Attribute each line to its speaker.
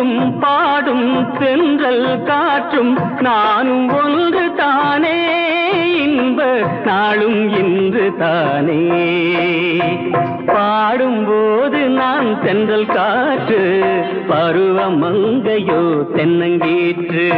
Speaker 1: எங்கும் பாடும் தென்றல் காற்றும் நானும் ஒன்று தானே. இன்ப நாளும் இன்று தானே. பாடும்போது நான் தென்றல் காற்று பருவ மங்கையோ தென்னங்கீற்று.